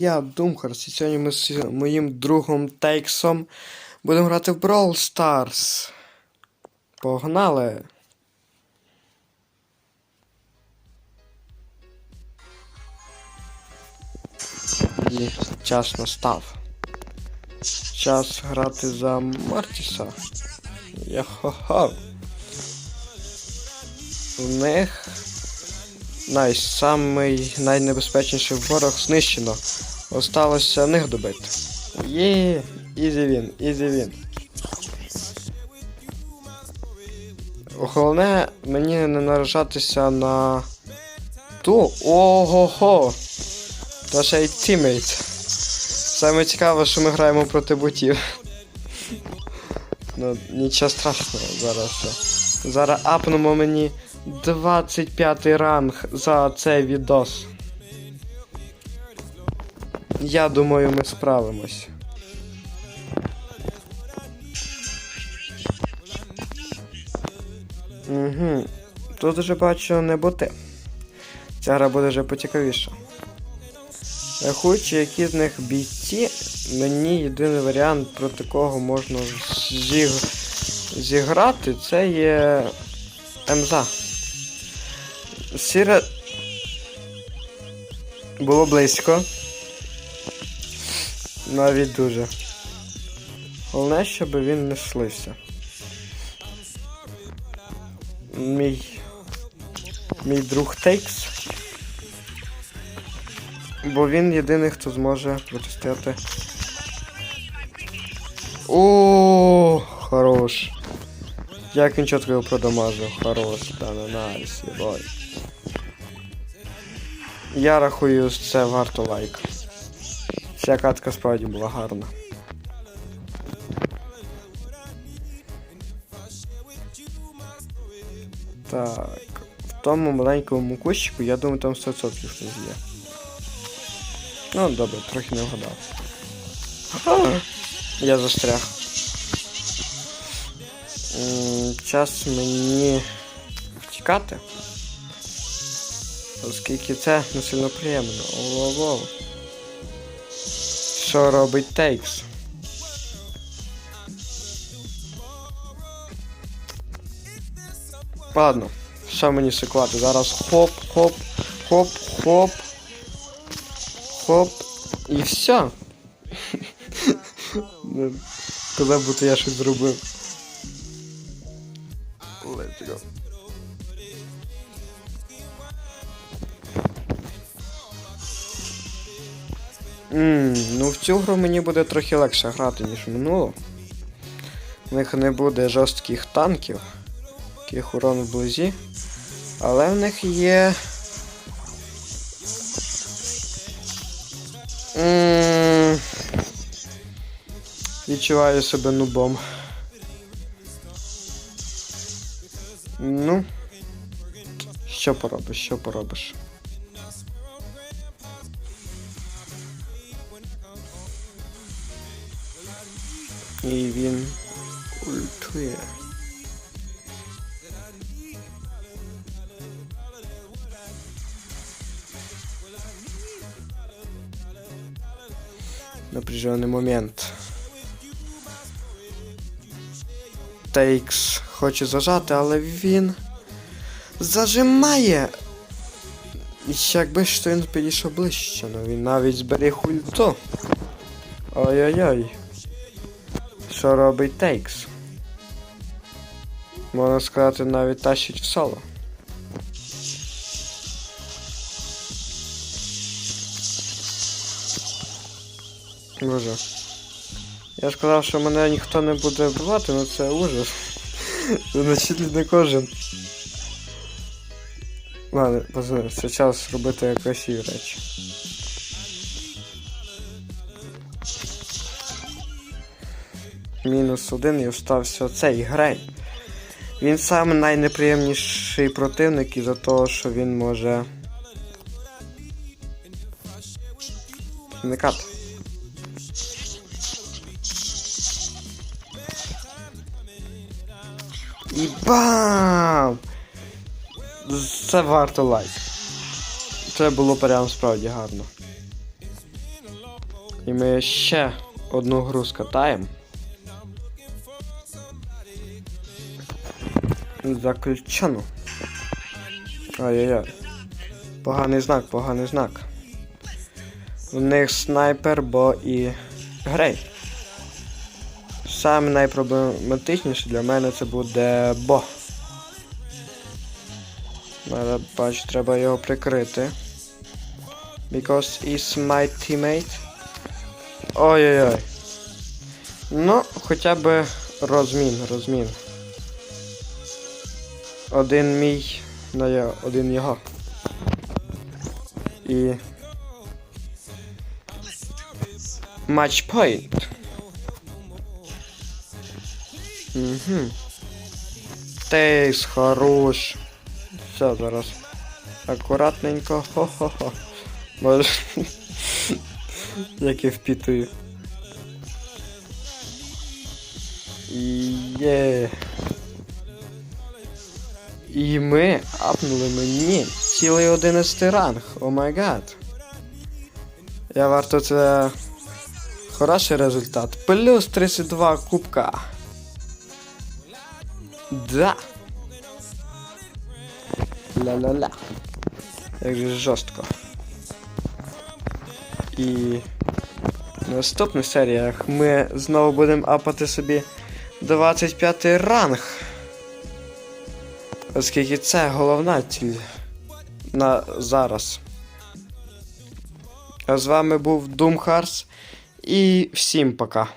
Я Думхарс, і сьогодні ми з моїм другом Тейксом будемо грати в Brawl Stars. Погнали! І час настав. Час грати за Мартіса. Йо-хо-хо. В них най, самий найнебезпечніший ворог знищено. Осталося них добити. Є, ізі він, ізі він. Головне мені не наражатися на ту. Ого-го! Та ще й тімейт. Саме цікаве, що ми граємо проти ботів. Ну, нічого страшного зараз. Зараз апнемо мені 25 ранг за цей відос. Я думаю, ми справимось. Угу. Тут вже бачу не боти. Ця гра буде вже поцікавіша. Рахуючи, які з них бійці, мені єдиний варіант, проти кого можна зіг... зіграти, це є МЗА. Сіре. Було близько. Навіть дуже. Головне, щоб він не слився. Мій. Мій друг Тейкс. Бо він єдиний, хто зможе протистояти. О, хорош. Як він чітко його продамажив. Хорош, да, на найс, єбой. Я рахую, це варто лайк. Ця катка справді була гарна. Так. В тому маленькому кущику, я думаю, там 100% хтось є. Ну, добре, трохи не вгадав. Я застряг. Час мені втікати. Оскільки це не сильно приємно. Ого. Що робить Тейкс? Ладно, що мені шоколади? Зараз хоп, хоп, хоп, хоп. Хоп. І все. Ну, Казав, будто я щось зробив. Let's go. Ммм, ну в цю гру мені буде трохи легше грати, ніж в минулу. В них не буде жорстких танків, яких урон вблизі. Але в них є. М, Відчуваю себе нубом. Ну. Що поробиш, що поробиш? І він ультує. Напряженный момент. Тейкс хоче зажати, але він зажимає. Якби ж він підійшов ближче, ну він навіть зберіг ульту. Ой-ой-ой. Що робить Тейкс? Можна сказати, навіть тащить в соло. Боже. Я ж казав, що мене ніхто не буде вбивати, ну це ужас. Значить не кожен. Ладно, пацани, це час робити красиві речі. Мінус один і остався цей грей. Він саме найнеприємніший противник із-за того, що він може. Зникати. І бам! Це варто лайк. Це було прям справді гарно. І ми ще одну гру скатаємо. Заключено. Ай-яй-яй. Поганий знак, поганий знак. У них снайпер, бо і грей. Саме найпроблематичніше для мене це буде бо. Бачу, треба його прикрити. Because is my teammate. Ой-ой-ой. Ну, хоча б розмін, розмін. Один мій, на я, один його. І. Матчпойнт. Угу. Тейс хорош. Все, зараз. Акуратненько. Хо-хо-хо. Може. Як я впітую. Є. І ми апнули мені цілий 11 ранг. О май гад. Я варто це хороший результат. Плюс 32 кубка. Да. Ля-ля-ля. Як же жорстко. І в наступних серіях ми знову будемо апати собі 25 ранг. Оскільки це головна ціль на зараз. А з вами був Думхарс і всім пока.